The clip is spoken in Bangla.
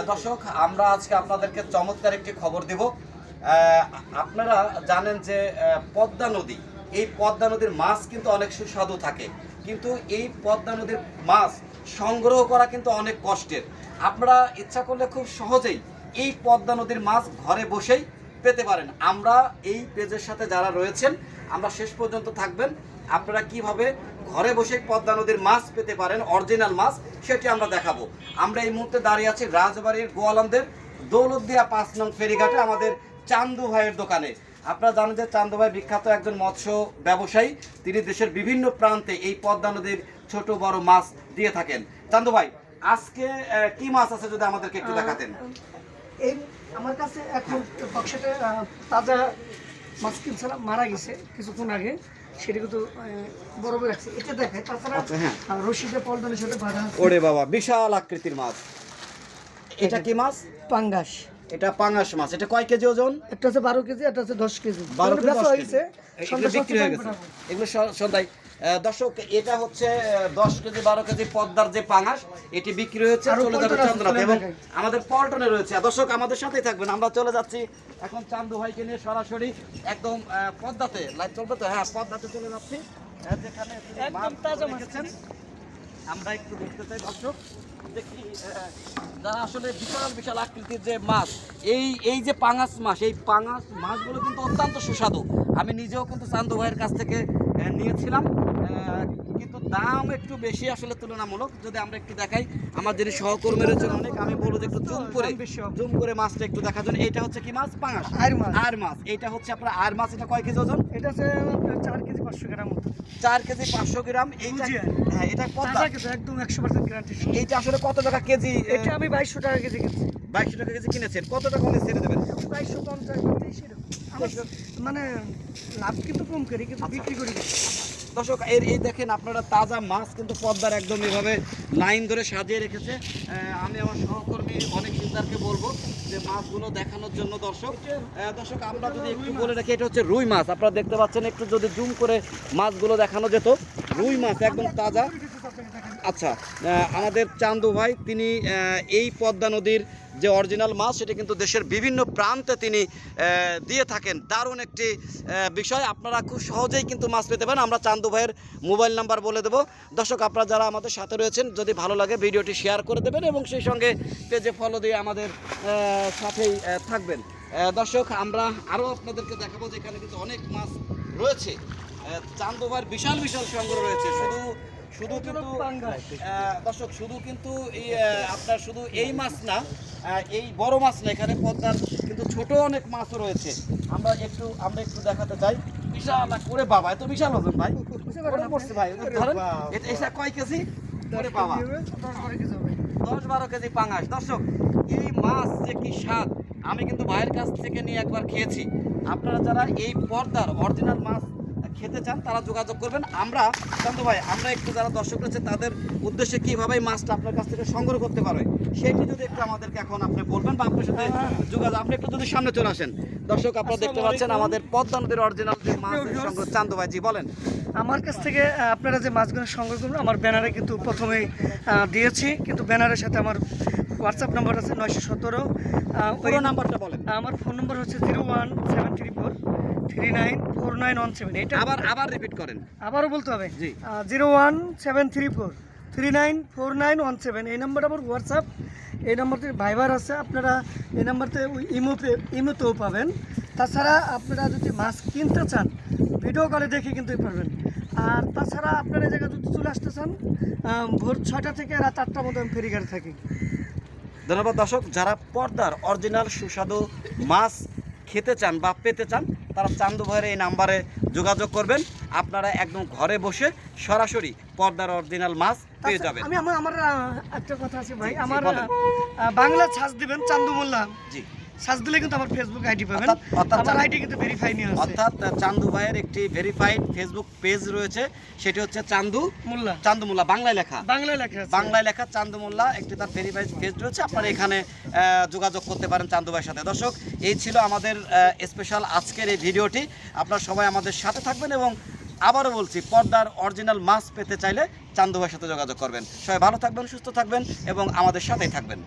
দর্শক, আমরা আজকে আপনাদেরকে চমৎকার একটি খবর দেব। আপনারা জানেন যে পদ্মা নদী, এই পদ্মা নদীর মাছ কিন্তু অনেক সুস্বাদু থাকে। কিন্তু এই পদ্মা নদীর মাছ সংগ্রহ করা কিন্তু অনেক কষ্টের। আপনারা ইচ্ছা করলে খুব সহজেই এই পদ্মা নদীর মাছ ঘরে বসেই পেতে পারেন। আমরা এই পেজের সাথে যারা রয়েছেন, আমরা শেষ পর্যন্ত থাকবেন। আপনারা কীভাবে ঘরে বসে পদ্মা নদীর মাছ পেতে পারেন অরিজিনাল মাছ সেটি আমরা দেখাবো। আমরা এই মুহূর্তে দাঁড়িয়ে আছি রাজবাড়ির গোয়ালন্দের দৌলতদিয়া পাঁচ নং ফেরিঘাটে আমাদের চান্দু ভাইয়ের দোকানে। আপনারা জানেন যে চান্দু ভাই বিখ্যাত একজন মৎস্য ব্যবসায়ী। তিনি দেশের বিভিন্ন প্রান্তে এই পদ্মা নদীর ছোট বড় মাছ দিয়ে থাকেন। চান্দু ভাই আজকে কি মাছ আছে যদি আমাদেরকে একটু দেখাতেন? এই আমার কাছে এখন বক্সেটে তাজা মাছ সালাম মারা গেছে কিছুক্ষণ আগে। সেটা কিন্তু বড় বড় রাখছে। এটা দেখায় তাছাড়া আচ্ছা, হ্যাঁ। রশিদে সাথে বাঁধা ওরে বাবা বিশাল আকৃতির মাছ। এটা কি মাছ? পাঙ্গাস। এটা পাঙ্গাস মাছ। এটা কয় কেজি ওজন? একটা হচ্ছে বারো কেজি একটা হচ্ছে দশ কেজি। বারো হয়েছে কেজি। এগুলো বিক্রি হয়ে গেছে। এগুলো স- সন্ধ্যায় আহ, দর্শক এটা হচ্ছে দশ কেজি বারো কেজি পদ্মার যে পাঙাশ এটি বিক্রি হয়েছে চলে যাবে চন্দ্রনাথ এবং আমাদের পল্টনে রয়েছে। দর্শক আমাদের সাথেই থাকবেন আমরা চলে যাচ্ছি এখন চান্দু ভাইকে নিয়ে সরাসরি একদম পদ্মাতে লাইট চলবে তো? হ্যাঁ পদ্মাতে চলে যাচ্ছি। যেখানে। আমরা একটু দেখতে চাই দর্শক দেখি যারা আসলে বিশাল বিশাল আকৃতির যে মাছ এই এই যে পাঙাশ মাছ এই পাঙাশ মাছগুলো কিন্তু অত্যন্ত সুস্বাদু। আমি নিজেও কিন্তু চান্দু ভাইয়ের কাছ থেকে নিয়েছিলাম। কিন্তু দাম একটু বেশি আসলে তুলনামূলক। যদি আমরা একটু দেখাই আমার যিনি সহকর্মী রয়েছেন অনেক আমি বলব যে একটু জুম করে। জুম করে মাছটা একটু দেখার জন্য। এটা হচ্ছে কি মাছ? পাঙাশ। আর মাছ। আর মাছ। এটা হচ্ছে আপনার আর মাছ। এটা কয় কেজি ওজন? এটা হচ্ছে চার কেজি পাঁচশো গ্রাম চার কেজি পাঁচশো গ্রাম। এইটা। হ্যাঁ এটা কিন্তু একদম একশো পার্সেন্ট গ্যারান্টি এইটা আসলে কত টাকা কেজি? এটা আমি বাইশশো টাকা কেজি কিনছি। বাইশশো টাকা কেজি কিনেছেন কত টাকা হলে ছেড়ে দেবেন? বাইশশো পঞ্চাশ মানে লাভ কিন্তু কম করি কিন্তু বিক্রি করি। দর্শক এর এই দেখেন আপনারা তাজা মাছ কিন্তু পদ্মার একদম এভাবে লাইন ধরে সাজিয়ে রেখেছে। আমি আমার সহকর্মী অনেক চিন্তারকে বলব যে মাছগুলো দেখানোর জন্য দর্শক। দর্শক আমরা যদি একটু বলে রাখি এটা হচ্ছে রুই মাছ। আপনারা দেখতে পাচ্ছেন একটু যদি জুম করে মাছগুলো দেখানো যেত। রুই মাছ একদম তাজা। আচ্ছা আমাদের চান্দু ভাই তিনি এই পদ্মা নদীর যে অরিজিনাল মাছ, সেটা কিন্তু দেশের বিভিন্ন প্রান্তে তিনি দিয়ে থাকেন। দারুণ একটি বিষয়। আপনারা খুব সহজেই কিন্তু মাছ পেতে পারেন। আমরা চান্দু ভাইয়ের মোবাইল নাম্বার বলে দেবো। দর্শক, আপনারা যারা আমাদের সাথে রয়েছেন, যদি ভালো লাগে ভিডিওটি শেয়ার করে দেবেন এবং সেই সঙ্গে পেজে ফলো দিয়ে আমাদের সাথেই থাকবেন। দর্শক, আমরা আরও আপনাদেরকে দেখাবো যে এখানে কিন্তু অনেক মাছ রয়েছে। চান্দু ভাইয়ের বিশাল বিশাল সংগ্রহ রয়েছে। শুধু শুধু কিন্তু দর্শক শুধু কিন্তু এই আপনার শুধু এই মাছ না এই বড় মাছ না এখানে পদ্মার কিন্তু ছোট অনেক মাছও রয়েছে। আমরা একটু আমরা একটু দেখাতে চাই। বিশাল ওরে বাবা এত বিশাল ওজন ভাই? পড়ছে ভাই ধরেন এটা কয় কেজি? দশ বাবা। দশ বারো কেজি পাঙাশ দর্শক এই মাছ যে কি স্বাদ আমি কিন্তু ভাইয়ের কাছ থেকে নিয়ে একবার খেয়েছি। আপনারা যারা এই পর্দার অরিজিনাল মাছ খেতে চান তারা যোগাযোগ করবেন। আমরা শান্ত ভাই আমরা একটু যারা দর্শক রয়েছে তাদের উদ্দেশ্যে কীভাবে মাছটা আপনার কাছ থেকে সংগ্রহ করতে পারবে সেটি যদি একটু আমাদেরকে এখন আপনি বলবেন বা আপনার সাথে যোগাযোগ আপনি একটু যদি সামনে চলে আসেন। দর্শক আপনারা দেখতে পাচ্ছেন আমাদের পদ্মা নদীর অরিজিনাল যে মাছ সংগ্রহ চান্দ ভাই জি বলেন। আমার কাছ থেকে আপনারা যে মাছগুলো সংগ্রহ করবেন আমার ব্যানারে কিন্তু প্রথমেই দিয়েছি। কিন্তু ব্যানারের সাথে আমার হোয়াটসঅ্যাপ নাম্বার আছে নয়শো সতেরো। পুরো নাম্বারটা বলেন। আমার ফোন নম্বর হচ্ছে zero one seven three four three nine four nine one seven. এটা আবার আবার রিপিট করেন। আবারও বলতে হবে? জি। Zero one seven three four. Three nine four nine one seven. এই নাম্বারটা আমার হোয়াটসঅ্যাপ এই নাম্বারতে ভাইবার আছে। আপনারা এই নাম্বারতে ইমোতেও পাবেন। তাছাড়া আপনারা যদি মাছ কিনতে চান ভিডিও কলে দেখে কিনতে পারবেন। আর তাছাড়া আপনারা এই জায়গায় যদি চলে আসতে চান ভোর ছয়টা থেকে রাত আটটার মতো আমি ফেরিঘাটে থাকি। ধন্যবাদ দর্শক। যারা পর্দার অরিজিনাল সুস্বাদু মাছ খেতে চান বা পেতে চান তারা চান্দু ভাইয়ের এই নাম্বারে যোগাযোগ করবেন। আপনারা একদম ঘরে বসে সরাসরি পর্দার অরিজিনাল মাছ পেয়ে আচ্ছা, যাবেন। আমি আমার আমার একটা কথা আছে ভাই। আমার বাংলা ছাঁচ দিবেন চান্দু মোল্লা। জি। সার্চ দিলে কিন্তু আমার ফেসবুক আইডি পাবেন। আমার আইডি কিন্তু ভেরিফাই নিয়ে আছে। অর্থাৎ চান্দু ভাইয়ের একটি ভেরিফাইড ফেসবুক পেজ রয়েছে। সেটি হচ্ছে চান্দু মোল্লা। চান্দু মোল্লা বাংলায় লেখা। বাংলায় লেখা বাংলায় লেখা চান্দু মোল্লা একটি তার ভেরিফাইড পেজ রয়েছে। আপনারা এখানে যোগাযোগ করতে পারেন চান্দু ভাইয়ের সাথে। দর্শক এই ছিল আমাদের স্পেশাল আজকের এই ভিডিওটি। আপনারা সবাই আমাদের সাথে থাকবেন এবং আবারও বলছি পর্দার অরিজিনাল মাছ পেতে চাইলে চান্দু ভাইয়ের সাথে যোগাযোগ করবেন। সবাই ভালো থাকবেন সুস্থ থাকবেন এবং আমাদের সাথেই থাকবেন।